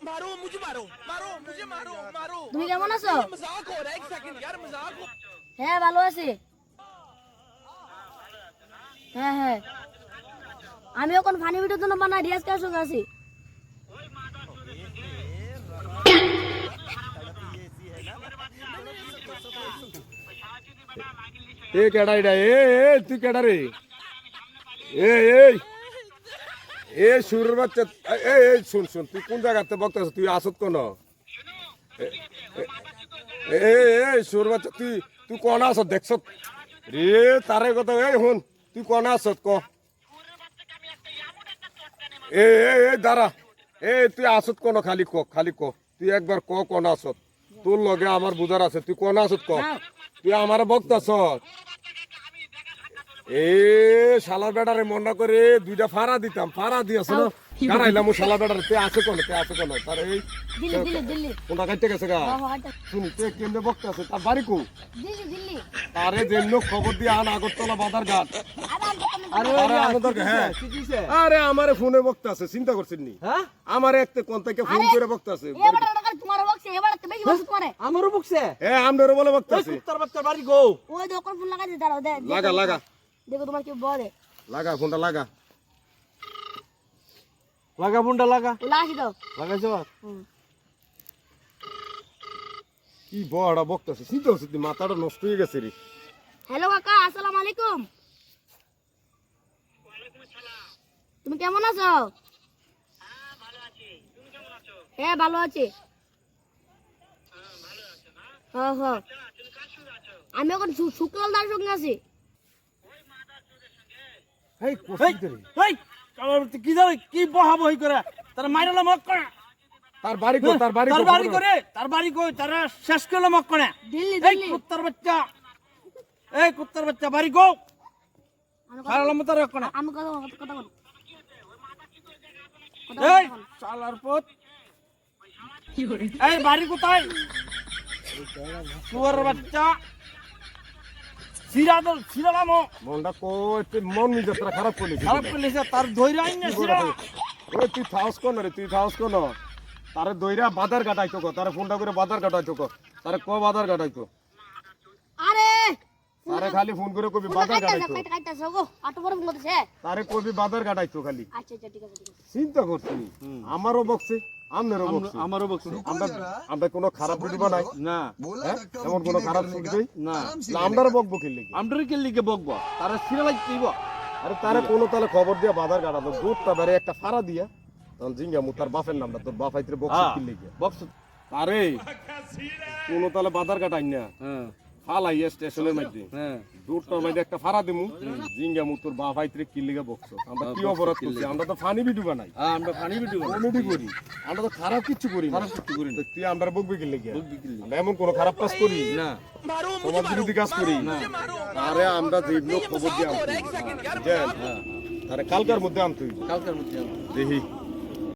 मारो मुझे मारो मारो मुझे मारो मारो তুমি কেমন আছো मजाक हो रहा है एक सेकंड यार मजाक हो হ্যাঁ ভালো আছি হ্যাঁ হ্যাঁ আমি এখন ফানি ভিডিওর জন্য বানা রিয়াজ কার সঙ্গে আছি এ কেডা এটা এ এ তুই কেডা রে এ এই এ সুরের বাচ্চা এ শুন শুন তুই কোন জায়গাতে বকতাছ তুই আসত কোন? এ সুর বাচ্চা তুই তুই কোন আসত? দেখছ? রে তারে কথা এই হুন তুই কোন আসত? ক। এ এ দাঁড়া। এ তুই আসত কোন? খালি ক খালি ক। তুই একবার ক কোন আসত? তোর লগে আমার বুঝার আছে। তুই কোন আসত? ক। তুই আমার বক্তাছ এ শালার বেটারে মনে করে দুইটা ফাড়া দিতাম ফাড়া দিয়েছ না কারাইলাম ও শালা বেটারে তুই আছে কোন তুই আছে কোন? তার এই কোনটা কাটতে গেছে গা? হ্যাঁ, হ্যাঁ। শুনি তুই কেমনে বক্তাছে তার বাড়ি কো? তারে যেন খবর দিয়ে আন আগরতলা বাজার ঘাট। আরে আমি হ্যাঁ। আরে আমারে ফোনে বক্তাছে চিন্তা করছিস নি? হ্যাঁ? আমারে একটা কোন থেকে ফোন করে বকছে? তো বকছে তোমারে? আমারও বকছে? এ আমনের বলে ওই বক্তাছে কুত্তার বাচ্চা বাড়ি গো। ওই দোকান ফোন লাগাই দে দাঁড়াও দে। লাগা লাগা। দেখো তোমার কি বলে। লাগা ফোনটা লাগা। লাগা বুন্ডা লাগা। ও লাগাই দাও লাগাইছ। কি বড় বক্তাছে চিন্তা নি? মাথাটা নষ্ট হয়ে গেছে রে। হ্যালো কাকা আসসালামু আলাইকুম। তুমি কেমন আছো? হ্যাঁ ভালো আছি। হ্যাঁ হ্যাঁ আমি এখন শু- শুক্লালদার সঙ্গে আছি। এই এই কি জানো কি বহা বহি করে? তার মাইরালা মক করে তার বাড়ি কো তার বাড়ি তার বাড়ি করে তার বাড়ি কই? তারা শেষ করলে মক করে দিল্লি এই কুত্তার বাচ্চা। এই কুত্তার বাচ্চা বাড়ি গো আমি কথা- খারাপ মতো আমি কথা কথা কথা বল এই শালার পুত। এই বাড়ি কোথায়? শুয়ার বাচ্চা। সিরা দল সিরালামো। মনটা মন নিজের খারাপ করলি খারাপ করলেছে তার ধৈর্য আইন না সিরা। ওই তুই থাউস কোন রে তুই থাউস কোন তারে দইরা বাজার কাটাইতো কো তারে ফোনটা করে বাজার কাটাইতো কো তারে ক বাজার কাটাইতো আরে! তারে খালি ফোন করে কবি বাজার কাটাইতো গো আটো বড় ফোন করতেছে। তারে কবি বাজার কাটাইতো খালি। আচ্ছা আচ্ছা ঠিক আছে ঠিক আছে। চিন্তা করছি আমারও বকছে। আমারও আমরা আমরা কোনো খারাপ না। হ্যাঁ? খারাপ বকবো কে কোনো খবর দিয়া বাজার গাড়া। দুধটা বেড়ে একটা ফাড়া দিয়া। তখন জিঙ্গা মু তার বাপের নামটা। তোর বাপ হাইতে কিনলি খেললি আরে। কোনো তালে বাজার কাটাই না। হ্যাঁ। ফালাই স্টেশনের মধ্যে হ্যাঁ। দুধটার মধ্যে একটা ফাড়া দিমু। জিঙ্গা মু তোর বাপ আইতে কি লিখে বকছো। আমরা কি অপরাধ করছি? আমরা তো ফানি ভিডিও বানাই। হ্যাঁ, আমরা পানি ভিডিও কমেডি করি। আমরা তো খারাপ কিছু করি খারাপ কিছু করি না। তুই আমরা বকবি কি লিখে আমরা এমন কোনো খারাপ কাজ করি? না। সমাজ বিরোধী কাজ করি? আরে আমরা যেগুলো খবর দিয়ে আনছি বুঝছেন? তারে কালকার মধ্যে আনতে। কালকের মধ্যে দেখি।